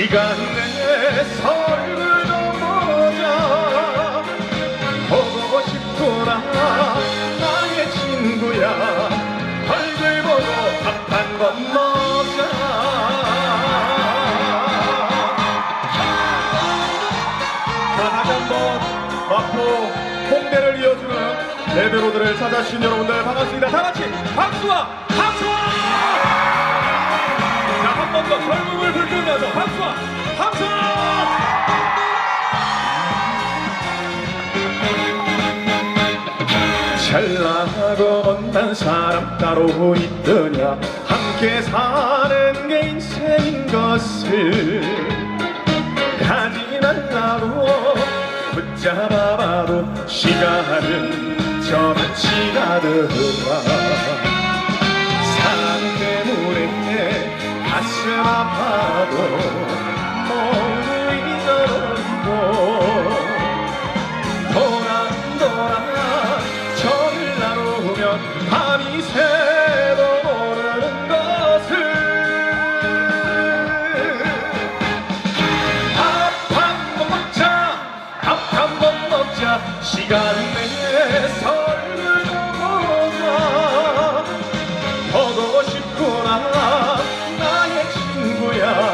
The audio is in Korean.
시간 내 서울을 넘어자 보고 싶구나 나의 친구야. 얼굴 보고 밥 한 번 먹자. 자 다시 한번 마포 홍대를 이어주는 레드로드를 찾아주신 여러분들 반갑습니다. 다 같이 박수와 박수와 박수와 박수! 잘나고 못난 사람 따로 있더냐? 함께 사는 게 인생인 것을 가지 말라고 붙잡아봐도 시간은 저같이 가더라 아파도 몽둥이 걸고 도랑 도랑 전날 오면 밤이 새도 모르는 것을 밥 한 번 먹자 밥 한 번 먹자 시간 내에서. Hallelujah.